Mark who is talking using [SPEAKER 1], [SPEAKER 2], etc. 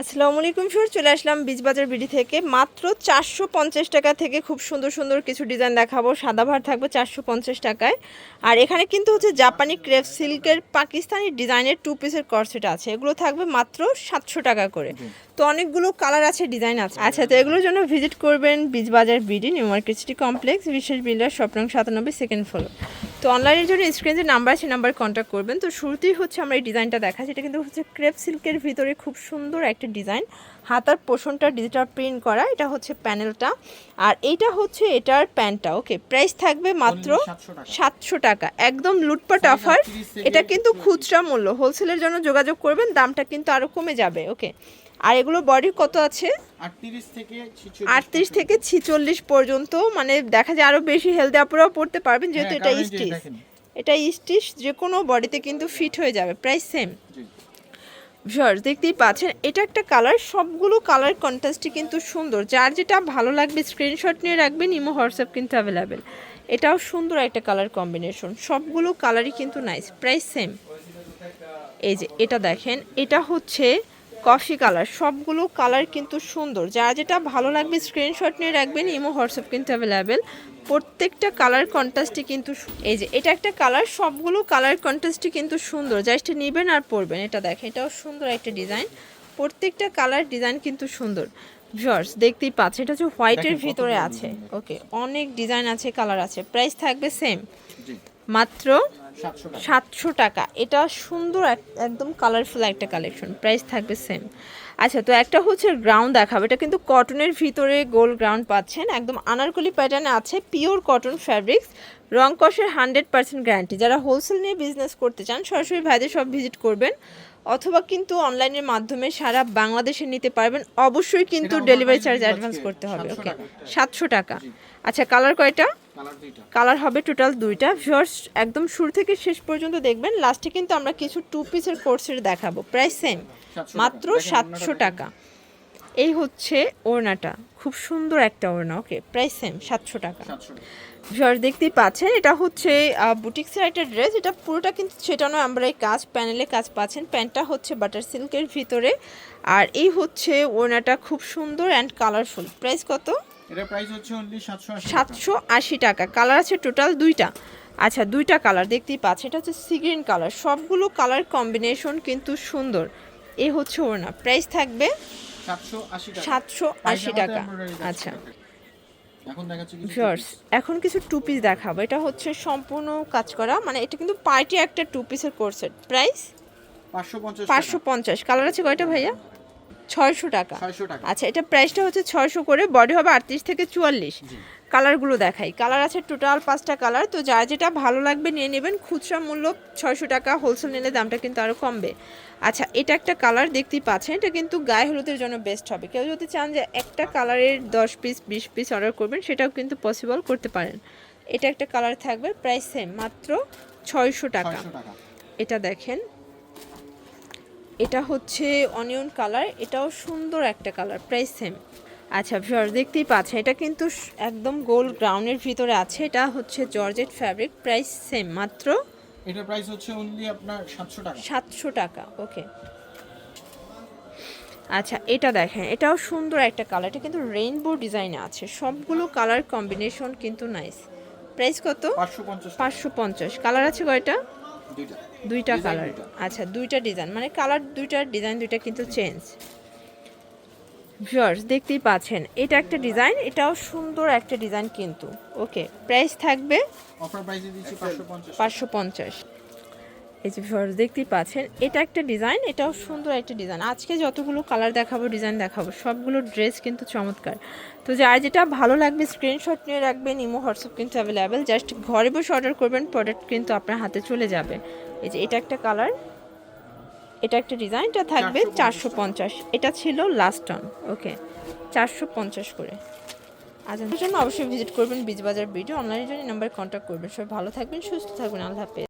[SPEAKER 1] আসসালামু আলাইকুম স্যার চলে আসলাম বীজবাজার বিডি থেকে। মাত্র চারশো পঞ্চাশ টাকা থেকে খুব সুন্দর সুন্দর কিছু ডিজাইন দেখাবো। সাদা ভার থাকবে চারশো পঞ্চাশ টাকায়। আর এখানে কিন্তু হচ্ছে জাপানি ক্রেপ সিল্কের পাকিস্তানি ডিজাইনের টু পিসের কর্সেট আছে। এগুলো থাকবে মাত্র সাতশো টাকা করে। তো অনেকগুলো কালার আছে ডিজাইন আছে। আচ্ছা তো এগুলোর জন্য ভিজিট করবেন Bijbazar BD New Market City Complex বিশেষ বিল্ডার স্বপ্নং সাতানব্বই সেকেন্ড ফ্লোর তো অনলাইনের জন্য স্ক্রিনে যে নাম্বার আছে নাম্বার কন্ট্যাক্ট করবেন। তো শুরুতেই হচ্ছে আমরা এই ডিজাইনটা দেখা যেটা কিন্তু হচ্ছে ক্রেপ সিল্কের ভিতরে খুব সুন্দর একটা ডিজাইন হাতার পোষণটা ডিজিটাল প্রিন্ট করা এটা হচ্ছে প্যানেলটা আর এইটা হচ্ছে এটার প্যান্টটা ওকে প্রাইস থাকবে মাত্র সাতশো টাকা। একদম লুটপাট অফার এটা কিন্তু খুচরা মূল্য। হোলসেলের জন্য যোগাযোগ করবেন দামটা কিন্তু আরও কমে যাবে ওকে আর এগুলো বডি কত আছে?
[SPEAKER 2] আটত্রিশ থেকে
[SPEAKER 1] ছিচল্লিশ পর্যন্ত। মানে দেখা যায় আরও বেশি হেলদি আপুরাও পড়তে পারবেন যেহেতু
[SPEAKER 2] হ্যাঁ,
[SPEAKER 1] এটা
[SPEAKER 2] কারণ
[SPEAKER 1] স্টিচ এটা স্টিচ যে কোনো বডিতে কিন্তু ফিট হয়ে যাবে প্রাইস সেম ভিউয়ার্স দেখতেই পাচ্ছেন এটা একটা কালার সবগুলো কালার কন্ট্রাস্টই কিন্তু সুন্দর। যার যেটা ভালো লাগবে স্ক্রিনশট নিয়ে রাখবেন ইমো হোয়াটসঅ্যাপ কিন্তু অ্যাভেলেবেল এটাও সুন্দর একটা কালার কম্বিনেশন সবগুলো কালারই কিন্তু নাইস প্রাইস সেম এই যে এটা দেখেন এটা হচ্ছে কফি কালার সবগুলো কালার কিন্তু সুন্দর। যার যেটা ভালো লাগবে স্ক্রিনশট নিয়ে রাখবেন ইমো হোয়াটসঅ্যাপ কিন্তু অ্যাভেলেবেল প্রত্যেকটা কালার কন্ট্রাস্টই কিন্তু এই যে এটা একটা কালার সবগুলো কালার কন্ট্রাস্টই কিন্তু সুন্দর। জাস্ট নেবেন আর পরবেন। এটা দেখেন এটাও সুন্দর একটা ডিজাইন প্রত্যেকটা কালার ডিজাইন কিন্তু সুন্দর। ভিউয়ার্স দেখতেই পাচ্ছেন এটা হচ্ছে হোয়াইটের ভিতরে আছে। ওকে অনেক ডিজাইন আছে কালার আছে। প্রাইস থাকবে সেম মাত্র
[SPEAKER 2] সাতশো টাকা।
[SPEAKER 1] এটা সুন্দর এক- একদম কালারফুল একটা কালেকশন প্রাইস থাকবে সেম আচ্ছা তো একটা হচ্ছে গ্রাউন্ড দেখাবো। এটা কিন্তু কটনের ভিতরে গোল গ্রাউন্ড পাচ্ছেন। একদম আনারকলি প্যাটার্নে আছে। পিওর কটন ফ্যাব্রিক্স রং কষের হান্ড্রেড পার্সেন্ট গ্যারান্টি যারা হোলসেল নিয়ে বিজনেস করতে চান সরাসরি ভাইদের সব ভিজিট করবেন। অথবা কিন্তু অনলাইনের মাধ্যমে সারা বাংলাদেশে নিতে পারবেন। অবশ্যই কিন্তু ডেলিভারি চার্জ অ্যাডভান্স করতে হবে ওকে সাতশো টাকা। আচ্ছা কালার কয়টা?
[SPEAKER 2] কালার
[SPEAKER 1] কালার হবে টোটাল দুইটা। ভিউয়ার্স একদম শুরু থেকে শেষ পর্যন্ত দেখবেন লাস্টে কিন্তু আমরা কিছু টু পিসের কোর্সের দেখাবো। প্রাইস সেম মাত্র সাতশো টাকা। এই হচ্ছে ওড়নাটা। খুব সুন্দর একটা ওড়না ওকে প্রাইস সেম সাতশো টাকা। ভিউয়ার্স দেখতেই পাচ্ছেন এটা হচ্ছে বুটিক্সের একটা ড্রেস এটা পুরোটা কিন্তু ছেটানো আমরা এই কাজ প্যানেলে কাজ পাচ্ছেন। প্যান্টটা হচ্ছে বাটার সিল্কের ভিতরে। আর এই হচ্ছে ওড়নাটা খুব সুন্দর অ্যান্ড কালারফুল প্রাইস কত।
[SPEAKER 2] সাতশো আশি টাকা।
[SPEAKER 1] কালার আছে টোটাল দুইটা। আচ্ছা দুইটা কালার দেখতেই পাচ্ছি। এটা হচ্ছে সি গ্রিন কালার সবগুলো কালার কম্বিনেশন কিন্তু সুন্দর। এ হচ্ছে ওড়না। প্রাইস থাকবে
[SPEAKER 2] সাতশো আশি টাকা।
[SPEAKER 1] আচ্ছা।
[SPEAKER 2] এখন কিছু
[SPEAKER 1] টু পিস দেখাবো। এটা হচ্ছে সম্পূর্ণ কাজ করা। মানে এটা কিন্তু পার্টি একটা টু পিসের কোর্সেট প্রাইস
[SPEAKER 2] পাঁচশো পঞ্চাশ
[SPEAKER 1] কালার আছে কয়টা ভাইয়া? ছয়শো টাকা। আচ্ছা এটা প্রাইসটা হচ্ছে ছয়শো করে বডি হবে আটত্রিশ থেকে চুয়াল্লিশ। কালারগুলো দেখাই। কালার আছে টোটাল পাঁচটা কালার তো যার যেটা ভালো লাগবে নিয়ে নেবেন। খুচরা মূল্য ছয়শো টাকা হোলসেল নিলে দামটা কিন্তু আরও কমবে। আচ্ছা এটা একটা কালার দেখতেই পাচ্ছেন এটা কিন্তু গায়ে হলুদের জন্য বেস্ট হবে। কেউ যদি চান যে একটা কালারের দশ পিস বিশ পিস অর্ডার করবেন সেটাও কিন্তু পসিবল করতে পারেন। এটা একটা কালার থাকবে প্রাইস সেম মাত্র ছয়শো টাকা। এটা দেখেন এটা হচ্ছে অনিয়ন কালার এটাও সুন্দর একটা কালার প্রাইস সেম আচ্ছা ভিউয়ার দেখতেই পাচ্ছেন এটা কিন্তু একদম গোল গ্রাউন্ডের ভিতরে আছে এটা হচ্ছে জর্জেট ফ্যাব্রিক প্রাইস সেম মাত্র
[SPEAKER 2] এটা প্রাইস হচ্ছে অনলি আপনার সাতশো টাকা।
[SPEAKER 1] সাতশো টাকা ওকে আচ্ছা এটা দেখেন এটাও সুন্দর একটা কালার এটা কিন্তু রেইনবো ডিজাইনে আছে সবগুলো কালার কম্বিনেশন কিন্তু নাইস প্রাইস কত?
[SPEAKER 2] পাঁচশো পঞ্চাশ টাকা।
[SPEAKER 1] পাঁচশো পঞ্চাশ কালার আছে কয়টা?
[SPEAKER 2] দুইটা।
[SPEAKER 1] দুইটা কালার আচ্ছা দুইটা ডিজাইন মানে কালার দুইটা ডিজাইন দুইটা কিন্তু চেঞ্জ ভিউয়ার্স দেখতেই পাচ্ছেন এটা একটা ডিজাইন এটাও সুন্দর একটা ডিজাইন কিন্তু। ওকে প্রাইস থাকবে
[SPEAKER 2] অফার প্রাইসে দিচ্ছি পাঁচশো পঞ্চাশ।
[SPEAKER 1] পাঁচশো পঞ্চাশ। এই যে ভিউয়ার্স দেখতেই পাচ্ছেন এটা একটা ডিজাইন এটাও সুন্দর একটা ডিজাইন আজকে যতগুলো কালার দেখাবো ডিজাইন দেখাবো সবগুলো ড্রেস কিন্তু চমৎকার। তো যার যেটা ভালো লাগবে স্ক্রিনশট নিয়ে রাখবেন ইমো হোয়াটসঅ্যাপ কিন্তু অ্যাভেলেবেল জাস্ট ঘরে বসে অর্ডার করবেন প্রোডাক্ট কিন্তু আপনার হাতে চলে যাবে। এই যে এটা একটা কালার এটা একটা ডিজাইনটা থাকবে চারশো পঞ্চাশ। এটা ছিল লাস্ট অন ওকে চারশো পঞ্চাশ করে। আজানের জন্য অবশ্যই ভিজিট করবেন বীজবাজার ভিডিও অনলাইনের জন্য নাম্বার কন্ট্যাক্ট করবেন। সবাই ভালো থাকবেন সুস্থ থাকবেন আল্লাহ হাফেজ।